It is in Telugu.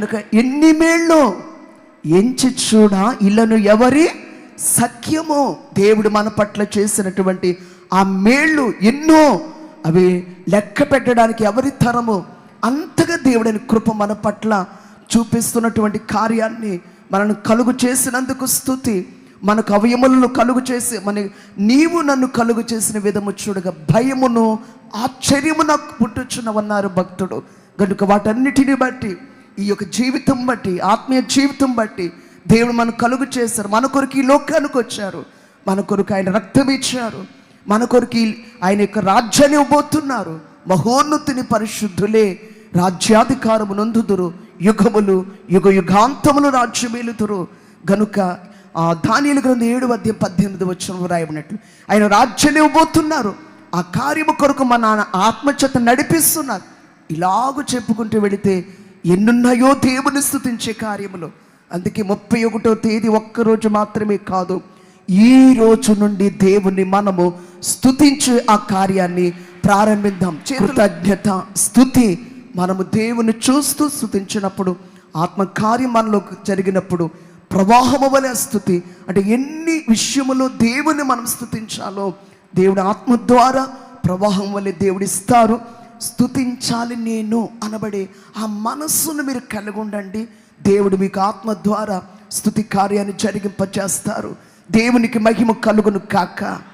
కనుక ఎన్ని మేళ్ళు ఎంచి చూడ ఇళ్ళను ఎవరి సఖ్యమో దేవుడు మన పట్ల చేసినటువంటి ఆ మేళ్ళు ఎన్నో అవి లెక్క పెట్టడానికి ఎవరి తరము అంతగా దేవుడైన కృప మన పట్ల చూపిస్తున్నటువంటి కార్యాన్ని మనను కలుగు చేసినందుకు స్థుతి మనకు అవయములను కలుగు చేసి మన నీవు నన్ను కలుగు చేసిన విధము చూడగా భయమును ఆశ్చర్యము నాకు పుట్టుచున్నవన్నారు భక్తుడు. కనుక వాటన్నిటిని బట్టి ఈ యొక్క జీవితం బట్టి ఆత్మీయ జీవితం బట్టి దేవుడు మనం కలుగు చేశారు. మన కొరకు ఈ లోకానికి వచ్చారు. మన కొరకు ఆయన రక్తం ఇచ్చారు. మన కొరకు ఆయన యొక్క రాజ్యాన్ని ఇవ్వబోతున్నారు. మహోన్నతిని పరిశుద్ధులే రాజ్యాధికారము నొందుదురు. యుగములు యుగ యుగాంతములు రాజ్యమేలుతురు గనుక ఆ ధాన్యాల గ్రంథం ఏడు మధ్య పద్దెనిమిది వచ్చిన రాయబడినట్లు ఆయన రాజ్యాన్ని ఇవ్వబోతున్నారు. ఆ కార్యము కొరకు మన ఆత్మచేత నడిపిస్తున్నారు. ఇలాగూ చెప్పుకుంటూ వెళితే ఎన్నున్నాయో దేవుని స్థుతించే కార్యములు. అందుకే ముప్పై ఒకటో తేదీ ఒక్కరోజు మాత్రమే కాదు ఈ రోజు నుండి దేవుని మనము స్తుతించే ఆ కార్యాన్ని ప్రారంభిద్దాం. కృతజ్ఞత స్థుతి. మనము దేవుని చూస్తూ స్థుతించినప్పుడు ఆత్మ కార్యం మనలో జరిగినప్పుడు ప్రవాహము వలె స్థుతి. అంటే ఎన్ని విషయములో దేవుని మనం స్థుతించాలో దేవుడు ఆత్మ ద్వారా ప్రవాహం వలె దేవుడు ఇస్తారు. స్థుతించాలి నేను అనబడే ఆ మనస్సును మీరు కలిగి ఉండండి దేవుడు మీకు ఆత్మ ద్వారా స్థుతి కార్యాన్ని జరిగింపచేస్తారు. దేవునికి మహిమ కలుగును కాక.